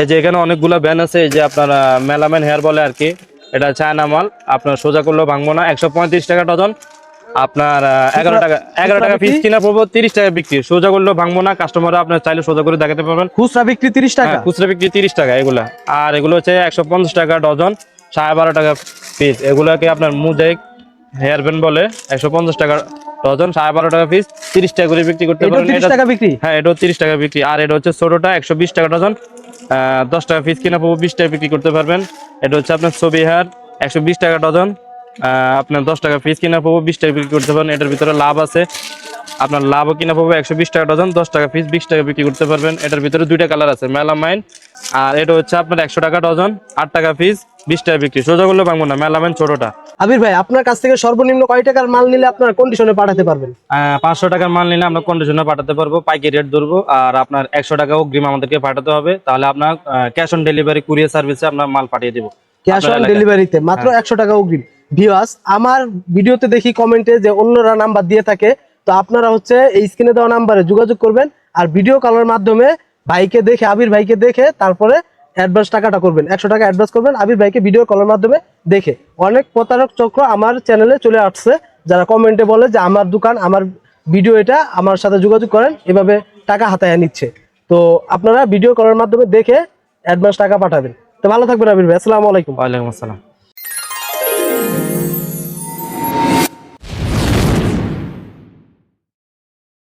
এই যে এখানে অনেকগুলো ব্যান আছে এই যে আপনার মেলামেন হেয়ার বলে আর কি। এটা চায়না মাল আপনার সোজা করলেও ভাঙবো না। একশো পঁয়ত্রিশ টাকা ডজন। আপনার এগারো টাকা এগারো টাকা পিস কিনা পড়ব তিরিশ টাকা বিক্রি। সোজা করলেও ভাঙবো না কাস্টমাররা আপনার চাইলে সোজা করে দেখাতে পারবেন। খুচরা বিক্রি তিরিশ টাকা? হ্যাঁ, খুচরা বিক্রি তিরিশ টাকা এগুলা। আর এগুলো হচ্ছে একশো পঞ্চাশ টাকা ডজন সাড়ে বারো টাকা পিস এগুলোকে আপনার মুজাইক হেয়ার ব্যান্ড বলে একশো পঞ্চাশ টাকা ডজন সাড়ে বারো টাকা পিস তিরিশ টাকা করে বিক্রি করতে টাকা হ্যাঁ এটাও তিরিশ টাকা বিক্রি। আর এটা হচ্ছে ছোটটা একশো বিশ টাকা ডজন। দশ টাকা পিস কিনা পাবো বিশ টাকা বিক্রি করতে পারবেন। এটা হচ্ছে আপনার ছবি হার একশো বিশ টাকা ডজন। আপনার দশ টাকা পিস কিনা পাবো বিশ টাকা বিক্রি করতে পারেন এটার ভিতরে লাভ আছে আপনার লাভও কিনা পাবো একশো বিশ টাকা ডজন দশ টাকা পিস বিশ টাকা বিক্রি করতে পারবেন। এটার ভিতরে দুইটা কালার আছে মেলামাইন আর এটা হচ্ছে আপনার একশো টাকা ডজন আট টাকা পিস বিশ টাকা বিক্রি। সোজা করলে ভাঙবো না মেলামাইন ছোটটা। আবির ভাই আপনার কাছ থেকে সর্বনিম্ন কয় টাকার মাল নিলে আপনার কন্ডিশনে পাঠাতে পারবেন? পাঁচশো টাকার মাল নিলে আমরা কন্ডিশনে পাঠাতে পারব পাইকারি রেট ধরবো আর আপনার একশো টাকা অগ্রিম আমাদেরকে পাঠাতে হবে। তাহলে আপনার ক্যাশ অন ডেলিভারি কুরিয়ার সার্ভিসে আপনার মাল পাঠিয়ে দেবো। ক্যাশ অন ডেলিভারিতে মাত্র একশো টাকা অগ্রিম। ভিউয়ার্স আমার ভিডিওতে দেখি কমেন্টে যে অন্যরা নাম্বার দিয়ে থাকে তো আপনারা হচ্ছে এই স্ক্রিনে দেওয়া নাম্বারে যোগাযোগ করবেন আর ভিডিও কলের মাধ্যমে ভাইকে দেখে, আবির ভাইকে দেখে তারপরে অ্যাডভান্স টাকাটা করবেন। একশো টাকা অ্যাডভান্স করবেন, আবির ভাইকে ভিডিও কলের মাধ্যমে দেখে। অনেক প্রতারক চক্র আমার চ্যানেলে চলে আসছে। যারা কমেন্টে বলে যে, আমার দোকান, আমার ভিডিও এটা, আমার সাথে যোগাযোগ করেন। এভাবে টাকা হাতায় নিচ্ছে। তো আপনারা ভিডিও কলের মাধ্যমে দেখে অ্যাডভান্স টাকা পাঠাবেন। তো ভালো থাকবেন, আবির ভাই। আসসালামু আলাইকুম। ওয়ালাইকুম আসসালাম।